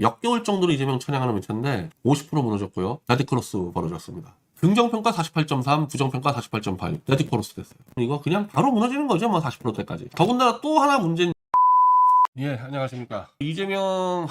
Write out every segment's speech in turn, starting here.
역겨울 정도로 이재명 찬양하는 매체인데 50% 무너졌고요. 나디크로스 벌어졌습니다. 긍정평가 48.3, 부정평가 48.8. 나디크로스 됐어요. 이거 그냥 바로 무너지는 거죠. 뭐 40%대까지. 더군다나 또 하나 문제는 예, 안녕하십니까. 이재명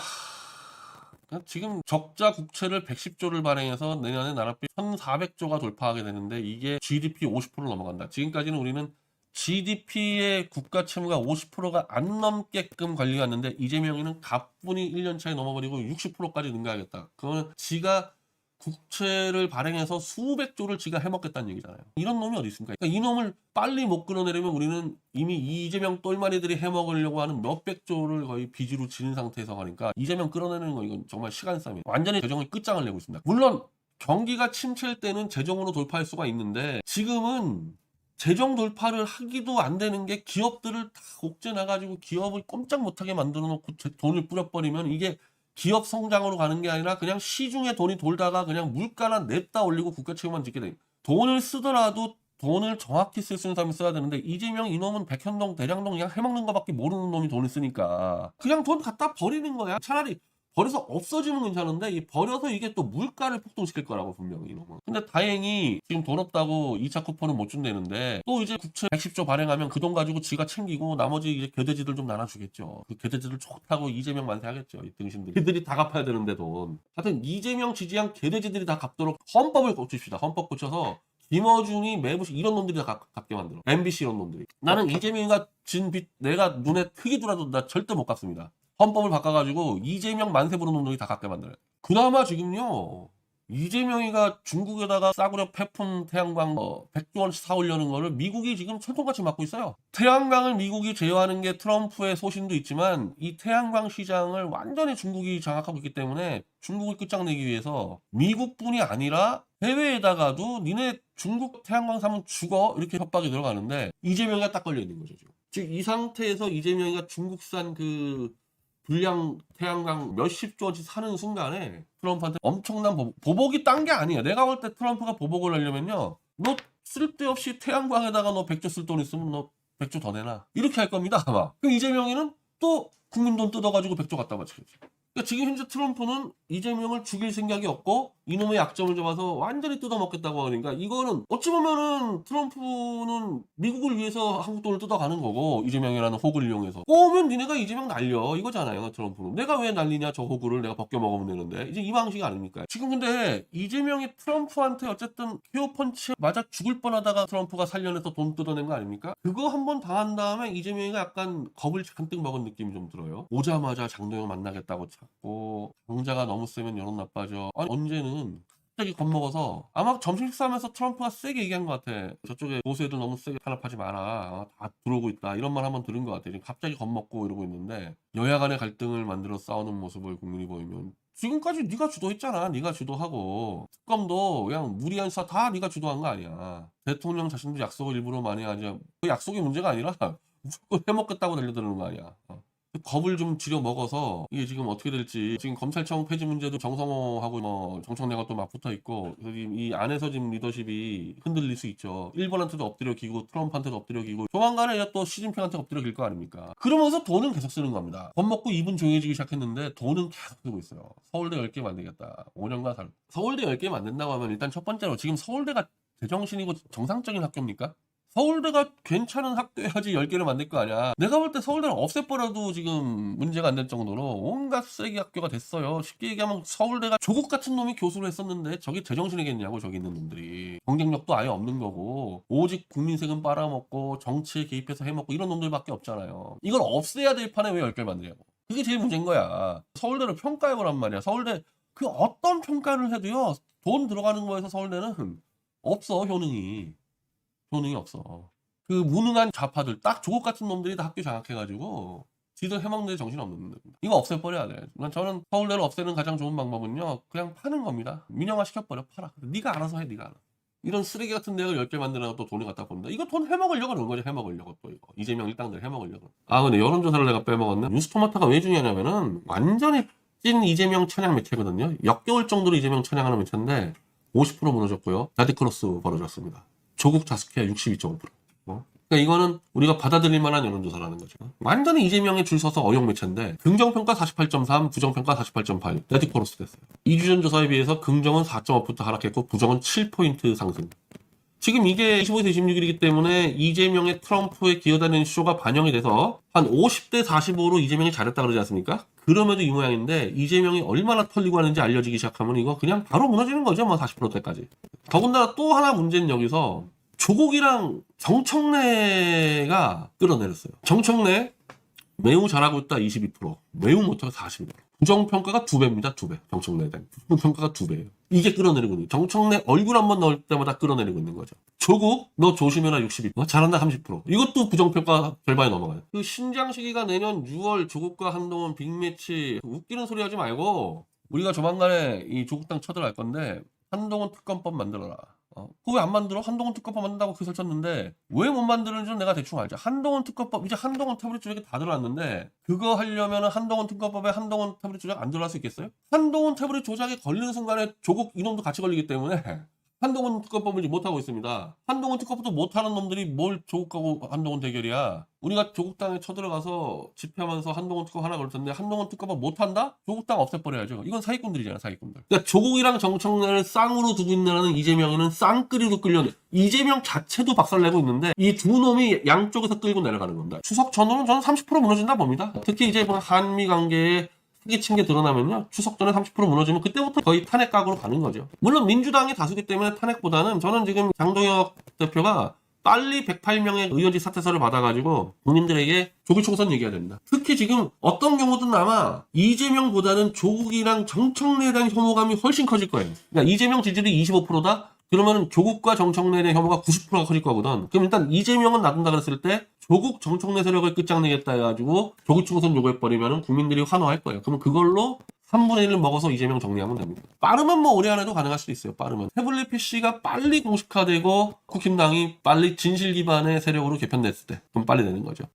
하, 지금 적자 국채를 110조를 발행해서 내년에 나라비 1,400조가 돌파하게 되는데 이게 GDP 50%를 넘어간다. 지금까지는 우리는 GDP의 국가 채무가 50%가 안 넘게끔 관리가 왔는데 이재명이는 가뿐히 1년 차에 넘어버리고 60%까지 능가하겠다. 그거는 지가 국채를 발행해서 수백 조를 지가 해먹겠다는 얘기잖아요. 이런 놈이 어디 있습니까? 그러니까 이 놈을 빨리 못 끌어내려면 우리는 이미 이재명 똘마니들이 해먹으려고 하는 몇백 조를 거의 빚으로 지는 상태에서 가니까 이재명 끌어내는 거 이건 정말 시간 싸움이에요. 완전히 재정의 끝장을 내고 있습니다. 물론 경기가 침체일 때는 재정으로 돌파할 수가 있는데 지금은 재정 돌파를 하기도 안 되는 게 기업들을 다 옥죄 나가지고 기업을 꼼짝 못하게 만들어 놓고 제- 돈을 뿌려버리면 이게 기업 성장으로 가는 게 아니라 그냥 시중에 돈이 돌다가 그냥 물가나 냅다 올리고 국가 채무만 짓게 돼. 돈을 쓰더라도 돈을 정확히 쓸 수 있는 사람이 써야 되는데 이재명 이놈은 백현동 대장동 그냥 해먹는 거밖에 모르는 놈이 돈을 쓰니까 그냥 돈 갖다 버리는 거야. 차라리 버려서 없어지면 괜찮은데 이 버려서 이게 또 물가를 폭등시킬 거라고 분명히 이놈은. 근데 다행히 지금 돈 없다고 2차 쿠폰은 못 준다는데 또 이제 국채 110조 발행하면 그 돈 가지고 지가 챙기고 나머지 이제 교대지들 좀 나눠주겠죠. 그 교대지들 좋다고 이재명 만세 하겠죠. 이 등신들이. 그들이 다 갚아야 되는데 돈. 하여튼 이재명 지지한 교대지들이 다 갚도록 헌법을 고칩시다. 헌법 고쳐서 김어준이 매부시 이런 놈들이 다 갚- 갚게 만들어. MBC 이런 놈들이. 나는 이재명이가 진 빚 내가 눈에 크게 들어도 나 절대 못 갚습니다. 헌법을 바꿔가지고 이재명 만세 부르는 놈들이 다 갚게 만들어요. 그나마 지금요. 이재명이가 중국에다가 싸구려 폐품 태양광 어, 100조 원씩 사오려는 거를 미국이 지금 철통같이 막고 있어요. 태양광을 미국이 제어하는 게 트럼프의 소신도 있지만 이 태양광 시장을 완전히 중국이 장악하고 있기 때문에 중국을 끝장내기 위해서 미국뿐이 아니라 해외에다가도 니네 중국 태양광 사면 죽어 이렇게 협박이 들어가는데 이재명이가 딱 걸려 있는 거죠 지금. 지금 이 상태에서 이재명이가 중국산 그 불량 태양광 몇십 조원씩 사는 순간에 트럼프한테 엄청난 보복, 보복이 딴 게 아니야. 내가 볼 때 트럼프가 보복을 하려면요. 너 쓸데없이 태양광에다가 너 100조 쓸 돈 있으면 너 100조 더 내놔. 이렇게 할 겁니다, 아마. 그럼 이재명이는 또 국민 돈 뜯어가지고 100조 갖다 바치겠지. 그러니까 지금 현재 트럼프는 이재명을 죽일 생각이 없고 이놈의 약점을 잡아서 완전히 뜯어먹겠다고 하니까 이거는 어찌 보면은 트럼프는 미국을 위해서 한국 돈을 뜯어가는 거고 이재명이라는 호구를 이용해서. 꼬우면 니네가 이재명 날려. 이거잖아요 트럼프는. 내가 왜 날리냐 저 호구를 내가 벗겨 먹으면 되는데. 이제 이 방식이 아닙니까? 지금 근데 이재명이 트럼프한테 어쨌든 케어 펀치 맞아 죽을 뻔하다가 트럼프가 살려내서 돈 뜯어낸 거 아닙니까? 그거 한번 당한 다음에 이재명이가 약간 겁을 잔뜩 먹은 느낌이 좀 들어요. 오자마자 장동영 만나겠다고 찾고 강자가 너무 세면 여론 나빠져 아니 언제는 갑자기 겁먹어서 아마 점심 식사하면서 트럼프가 세게 얘기한 것 같아. 저쪽에 보수애들 너무 세게 탄압하지 마라. 어, 다 들어오고 있다. 이런 말 한번 들은 것 같아. 지금 갑자기 겁먹고 이러고 있는데 여야 간의 갈등을 만들어 싸우는 모습을 국민이 보이면 지금까지 네가 주도했잖아. 네가 주도하고 특검도 그냥 무리한 수사 다 네가 주도한 거 아니야. 대통령 자신도 약속을 일부러 많이 하지. 그 약속이 문제가 아니라 무조건 해먹겠다고 달려드는 거 아니야. 어. 겁을 좀 지려 먹어서 이게 지금 어떻게 될지 지금 검찰청 폐지 문제도 정성호하고 뭐 정청래가 또 막 붙어 있고 여기 이 안에서 지금 리더십이 흔들릴 수 있죠. 일본한테도 엎드려 기고 트럼프한테도 엎드려 기고 조만간에 또 시진핑한테 엎드려 길 거 아닙니까? 그러면서 돈은 계속 쓰는 겁니다. 밥 먹고 입은 조용해지기 시작했는데 돈은 계속 쓰고 있어요. 서울대 10개 만들겠다. 5년간 살. 서울대 10개 만든다고 하면 일단 첫 번째로 지금 서울대가 제정신이고 정상적인 학교입니까? 서울대가 괜찮은 학교여야지 10개를 만들 거 아니야. 내가 볼 때 서울대는 없애버려도 지금 문제가 안 될 정도로 온갖 쓰레기 학교가 됐어요. 쉽게 얘기하면 서울대가 조국 같은 놈이 교수를 했었는데 저게 제정신이겠냐고 저기 있는 놈들이. 경쟁력도 아예 없는 거고 오직 국민 세금 빨아먹고 정치에 개입해서 해먹고 이런 놈들밖에 없잖아요. 이걸 없애야 될 판에 왜 10개를 만드냐고. 그게 제일 문제인 거야. 서울대를 평가해보란 말이야. 서울대 그 어떤 평가를 해도요. 돈 들어가는 거에서 서울대는 없어 효능이. 효능이 없어. 그 무능한 좌파들, 딱 조국 같은 놈들이 다 학교 장악해가지고 지들 해먹는 데 정신 없는 데 이거 없애버려야 돼. 난 저는 서울대를 없애는 가장 좋은 방법은요. 그냥 파는 겁니다. 민영화 시켜버려. 팔아. 네가 알아서 해. 네가 알아. 이런 쓰레기 같은 대학을 10개 만들어서 또 돈을 갖다 본다. 이거 돈 해먹으려고 그러는 거죠. 해먹으려고 또 이거. 이재명 일당들 해먹으려고. 아 근데 여론조사를 내가 빼먹었네. 뉴스토마토가 왜 중요하냐면은 완전히 찐 이재명 찬양 매체거든요. 역겨울 정도로 이재명 찬양하는 매체인데 50% 무너졌고요. 나디크로스 벌어졌습니다. 조국 자스케아 62.5%. 어? 그러니까 이거는 우리가 받아들일 만한 여론조사라는 거죠. 완전히 이재명에 줄 서서 어용매체인데 긍정평가 48.3, 부정평가 48.8 레디코로스 됐어요. 2주 전 조사에 비해서 긍정은 4.5포인트 하락했고 부정은 7포인트 상승. 지금 이게 25세 26일이기 때문에 이재명의 트럼프에 기어다니는 쇼가 반영이 돼서 한 50대 45로 이재명이 잘했다 그러지 않습니까? 그럼에도 이 모양인데 이재명이 얼마나 털리고 하는지 알려지기 시작하면 이거 그냥 바로 무너지는 거죠. 뭐 40%대까지. 더군다나 또 하나 문제는 여기서 조국이랑 정청래가 끌어내렸어요. 정청래 매우 잘하고 있다 22%, 매우 못하고 41%. 부정평가가 두 배입니다, 두 배. 정청래에 대한. 부정평가가 두 배예요. 이게 끌어내리고 있는, 정청래 얼굴 한 번 넣을 때마다 끌어내리고 있는 거죠. 조국, 너 조심해라 62%, 어, 잘한다 30%. 이것도 부정평가 절반에 넘어가요. 그 신장 시기가 내년 6월 조국과 한동훈 빅매치, 웃기는 소리 하지 말고, 우리가 조만간에 이 조국당 쳐들어갈 건데, 한동훈 특검법 만들어라. 어, 그거 왜안 만들어? 한동훈 특검법 만든다고 그 설쳤는데 왜 못 만드는지는 내가 대충 알죠. 한동훈 특검법 이제 한동훈 태블릿 조작이 다 들어왔는데 그거 하려면 한동훈 특검법에 한동훈 태블릿 조작 안 들어갈 수 있겠어요? 한동훈 태블릿 조작에 걸리는 순간에 조국 이놈도 같이 걸리기 때문에 한동훈 특검법을 이제 못하고 있습니다. 한동훈 특검법도 못하는 놈들이 뭘 조국하고 한동훈 대결이야. 우리가 조국당에 쳐들어가서 집회하면서 한동훈 특검 하나 걸을 텐데 한동훈 특검법 못한다? 조국당 없애버려야죠. 이건 사기꾼들이잖아 사기꾼들. 그러니까 조국이랑 정청래를 쌍으로 두고 있는 이재명이는 쌍끌이로 끌려내. 이재명 자체도 박살내고 있는데 이 두 놈이 양쪽에서 끌고 내려가는 겁니다. 추석 전후는 저는 30% 무너진다 봅니다. 특히 이제 뭐 한미 관계에 사기친 게 드러나면요. 추석 전에 30% 무너지면 그때부터 거의 탄핵 각으로 가는 거죠. 물론 민주당이 다수기 때문에 탄핵보다는 저는 지금 장동혁 대표가 빨리 108명의 의원직 사퇴서를 받아가지고 국민들에게 조기 총선 얘기해야 됩니다. 특히 지금 어떤 경우든 아마 이재명보다는 조국이랑 정청래에 대한 혐오감이 훨씬 커질 거예요. 그러니까 이재명 지지율이 25%다? 그러면 조국과 정청래에 대한 혐오가 90%가 커질 거거든. 그럼 일단 이재명은 놔둔다 그랬을 때 조국 정청래 세력을 끝장내겠다 해가지고 조기 총선 요구해버리면 국민들이 환호할 거예요. 그러면 그걸로 3분의 1을 먹어서 이재명 정리하면 됩니다. 빠르면 뭐 올해 안에도 가능할 수도 있어요. 빠르면. 태블릿 PC가 빨리 공식화되고 국힘당이 빨리 진실 기반의 세력으로 개편됐을 때 그럼 빨리 되는 거죠.